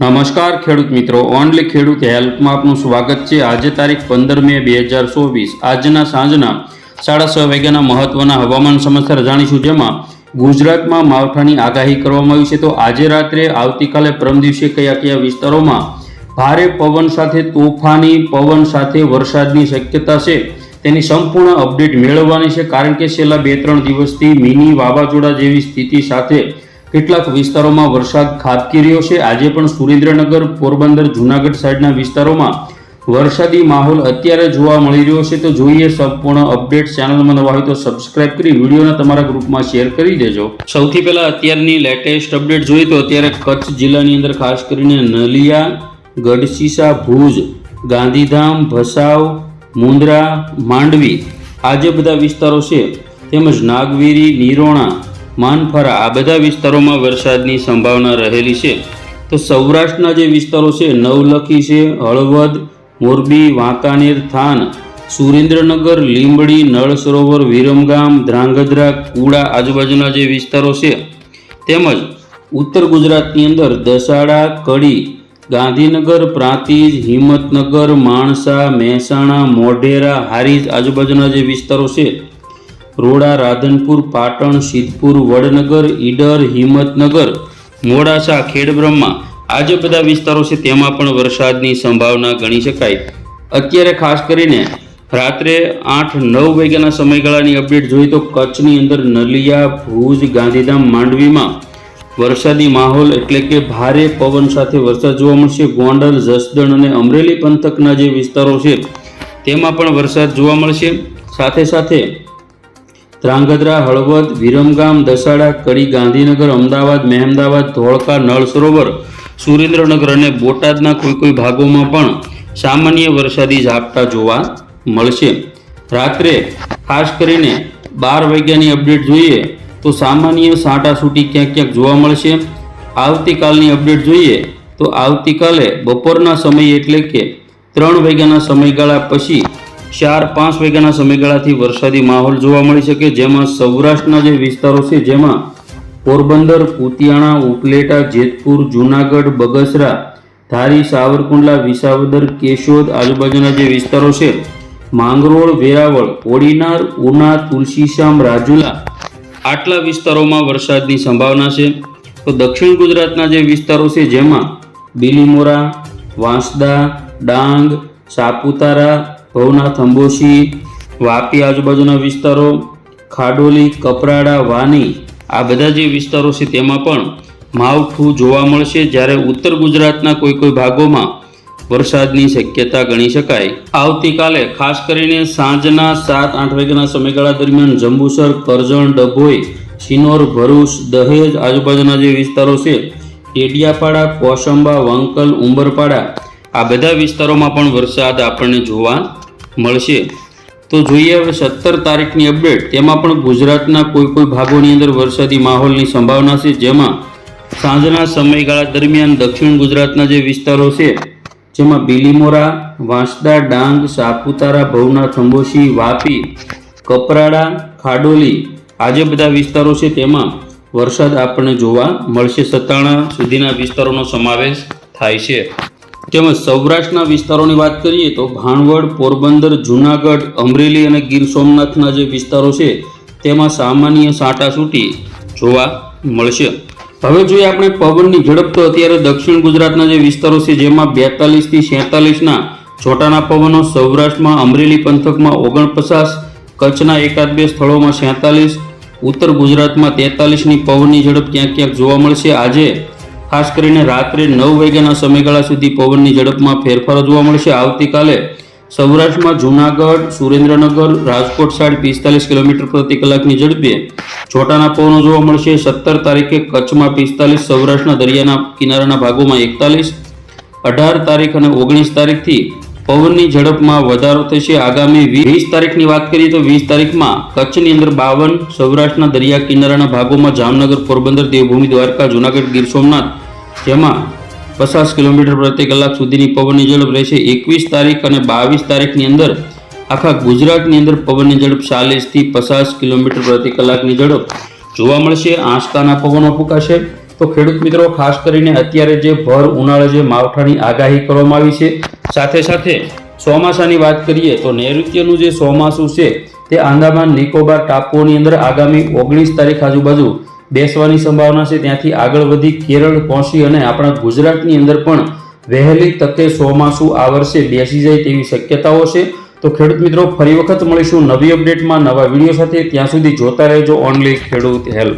નમસ્કાર ખેડૂત મિત્રો, ઓનલી ખેડૂત હેલ્પમાં આપનું સ્વાગત છે. આજે તારીખ પંદર મે બે હજાર ચોવીસ. આજના સાંજના સાડા છ વાગ્યાના મહત્વના હવામાન સમાચાર જાણીશું. જેમાં ગુજરાતમાં માવઠાની આગાહી કરવામાં આવી છે. તો આજે રાત્રે આવતીકાલે પરમ દિવસે કયા કયા વિસ્તારોમાં ભારે પવન સાથે, તોફાની પવન સાથે વરસાદની શક્યતા છે તેની સંપૂર્ણ અપડેટ મેળવવાની છે. કારણ કે છેલ્લા બે ત્રણ દિવસથી મિની વાવાઝોડા જેવી સ્થિતિ સાથે કેટલાક વિસ્તારોમાં વરસાદ ખાબકી રહ્યો છે. આજે પણ સુરેન્દ્રનગર, પોરબંદર, જૂનાગઢ સાઈડના વિસ્તારોમાં વરસાદી માહોલ અત્યારે જોવા મળી રહ્યો છે. તો જોઈએ સંપૂર્ણ અપડેટ. ચેનલમાં નવા હોય તો સબસ્ક્રાઇબ કરી વિડીયોને તમારા ગ્રુપમાં શેર કરી દેજો. સૌથી પહેલાં અત્યારની લેટેસ્ટ અપડેટ જોઈએ તો અત્યારે કચ્છ જિલ્લાની અંદર ખાસ કરીને નલિયા ગઢશીસા ભુજ, ગાંધીધામ, ભસાવ, મુંદ્રા, માંડવી આ જે બધા વિસ્તારો છે, તેમજ નાગવીરી, નિરોણા માનફરા આ બધા વિસ્તારોમાં વરસાદની સંભાવના રહેલી છે. તો સૌરાષ્ટ્રના જે વિસ્તારો છે, નવલખી છે, હળવદ, મોરબી, વાંકાનેર, થાન, સુરેન્દ્રનગર, લીંબડી, નળ સરોવર, વિરમગામ, ધ્રાંગધ્રા, કુડા આજુબાજુના જે વિસ્તારો છે, તેમજ ઉત્તર ગુજરાતની અંદર દસાડા, કડી, ગાંધીનગર, પ્રાંતિજ, હિંમતનગર, માણસા, મહેસાણા, મોઢેરા, હારીજ આજુબાજુના જે વિસ્તારો છે રોડા, રાધનપુર, પાટણ, સિદ્ધપુર, વડનગર, ઈડર, હિંમતનગર, મોડાસા, ખેડબ્રહ્મા આ જે બધા વિસ્તારો છે તેમાં પણ વરસાદની સંભાવના ગણી શકાય. અત્યારે ખાસ કરીને રાત્રે આઠ નવ વાગ્યાના સમયગાળાની અપડેટ જોઈએ તો કચ્છની અંદર નલિયા, ભુજ, ગાંધીધામ, માંડવીમાં વરસાદી માહોલ એટલે કે ભારે પવન સાથે વરસાદ જોવા મળશે. ગોંડલ, જસદણ અને અમરેલી પંથકના જે વિસ્તારો છે તેમાં પણ વરસાદ જોવા મળશે. સાથે સાથે ધ્રાંગધ્રા હળવદ, વિરમગામ, દસાડા, કડી, ગાંધીનગર, અમદાવાદ, મહેમદાવાદ, ધોળકા, નળ સરોવર, સુરેન્દ્રનગર અને બોટાદના કોઈ કોઈ ભાગોમાં પણ સામાન્ય વરસાદી ઝાપટા જોવા મળશે. રાત્રે ખાસ કરીને બાર વાગ્યાની અપડેટ જોઈએ તો સામાન્ય સાંટાસૂટી ક્યાંક ક્યાંક જોવા મળશે. આવતીકાલની અપડેટ જોઈએ તો આવતીકાલે બપોરના સમય એટલે કે ત્રણ વાગ્યાના સમયગાળા પછી ચાર પાંચ વાગ્યાના સમયગાળાથી વરસાદી માહોલ જોવા મળી શકે, જેમાં સૌરાષ્ટ્રના જે વિસ્તારો છે, જેમાં પોરબંદર, કુતિયાણા, ઉપલેટા, જેતપુર, જૂનાગઢ, બગસરા, ધારી, સાવરકુંડલા, વિસાવદર, કેશોદ આજુબાજુના જે વિસ્તારો છે, માંગરોળ, વેરાવળ કોડીનાર ઉના તુલસીશ્યામ રાજુલા, આટલા વિસ્તારોમાં વરસાદની સંભાવના છે. તો દક્ષિણ ગુજરાતના જે વિસ્તારો છે, જેમાં બિલીમોરા, વાંસદા, ડાંગ, સાપુતારા ભવનાથ અંબોશી વાપી આજુબાજુના વિસ્તારો, ખાડોલી, કપરાડા, વાની, આ બધા જે વિસ્તારો છે તેમાં પણ માવઠું જોવા મળશે. જ્યારે ઉત્તર ગુજરાતના કોઈ કોઈ ભાગોમાં વરસાદની શક્યતા ગણી શકાય. આવતીકાલે ખાસ કરીને સાંજના સાત આઠ વાગ્યાના સમયગાળા દરમિયાન જંબુસર, કરજણ, ડભોઈ સિનોર ભરૂચ, દહેજ આજુબાજુના જે વિસ્તારો છે ટેડિયાપાડા કોસંબા, વંકલ, ઉંબરપાડા આ બધા વિસ્તારોમાં પણ વરસાદ આપણને જોવા મળશે. તો જોઈએ હવે સત્તર તારીખની અપડેટ તેમાં પણ ગુજરાતના કોઈ કોઈ ભાગોની અંદર વરસાદી માહોલની સંભાવના છે. જેમાં સાંજના સમયગાળા દરમિયાન દક્ષિણ ગુજરાતના જે વિસ્તારો છે, જેમાં બિલીમોરા, વાંસદા, ડાંગ, સાપુતારા ભવનાથ અંબોશી વાપી, કપરાડા, ખાડોલી આ જે બધા વિસ્તારો છે તેમાં વરસાદ આપણને જોવા મળશે. સત્તાણા સુધીના વિસ્તારોનો સમાવેશ થાય છે. તેમજ સૌરાષ્ટ્રના વિસ્તારોની વાત કરીએ તો ભાણવડ, પોરબંદર, જૂનાગઢ, અમરેલી અને ગીર સોમનાથના જે વિસ્તારો છે, તેમાં સામાન્ય સાટાસૂટી જોવા મળશે. હવે જોઈએ આપણે પવનની ઝડપ તો અત્યારે દક્ષિણ ગુજરાતના જે વિસ્તારો છે, જેમાં બેતાલીસથી છેતાલીસના છોટાના પવનો, સૌરાષ્ટ્રમાં અમરેલી પંથકમાં ઓગણપચાસ, કચ્છના એકાદ બે સ્થળોમાં છેતાલીસ ઉત્તર ગુજરાતમાં તેતાલીસની પવનની ઝડપ ક્યાંક ક્યાંક જોવા મળશે. આજે ખાસ કરીને રાત્રે નવ વાગ્યાના સમયગાળા સુધી પવનની ઝડપમાં ફેરફારો જોવા મળશે. આવતીકાલે સૌરાષ્ટ્રમાં જૂનાગઢ, સુરેન્દ્રનગર, રાજકોટ સાઈડ પિસ્તાલીસ કિલોમીટર પ્રતિ કલાકની ઝડપે છોટાના પવનો જોવા મળશે. સત્તર તારીખે કચ્છમાં પિસ્તાલીસ, સૌરાષ્ટ્રના દરિયાના કિનારાના ભાગોમાં એકતાલીસ, અઢાર તારીખ અને ઓગણીસ તારીખથી પવનની ઝડપમાં વધારો થશે. આગામી વીસ તારીખની વાત કરીએ તો વીસ તારીખમાં કચ્છની અંદર બાવન, સૌરાષ્ટ્રના દરિયા કિનારાના ભાગોમાં જામનગર, પોરબંદર, દેવભૂમિ, દ્વારકા, જૂનાગઢ, ગીર સોમનાથ જેમાં પચાસ કિલોમીટર પ્રતિ કલાક સુધીની પવનની ઝડપ રહેશે. એકવીસ તારીખ અને બાવીસ તારીખની અંદર આખા ગુજરાતની અંદર પવનની ઝડપ ચાલીસથી પચાસ કિલોમીટર પ્રતિ કલાકની ઝડપ જોવા મળશે. આંચકાના પવનો ફૂંકાશે. તો ખેડૂત મિત્રો, ખાસ કરીને અત્યારે જે ભર, ઉનાળે, જે માવઠાની આગાહી કરવામાં આવી છે, સાથે સાથે ચોમાસાની વાત કરીએ તો નૈઋત્યનું જે ચોમાસું છે, તે આંદામાન નિકોબાર ટાપુઓની અંદર આગામી ઓગણીસ તારીખ આજુબાજુ બેસવાની સંભાવના છે. ત્યાંથી આગળ વધી કેરળ પહોંચી અને આપણા ગુજરાતની અંદર પણ વહેલી તકે ચોમાસું આ વર્ષે બેસી જાય તેવી શક્યતાઓ છે. તો ખેડૂત મિત્રો, ફરી વખત મળીશું નવી અપડેટમાં નવા વીડિયો સાથે. ત્યાં સુધી જોતા રહેજો ઓનલી ખેડૂત હેલ્પ.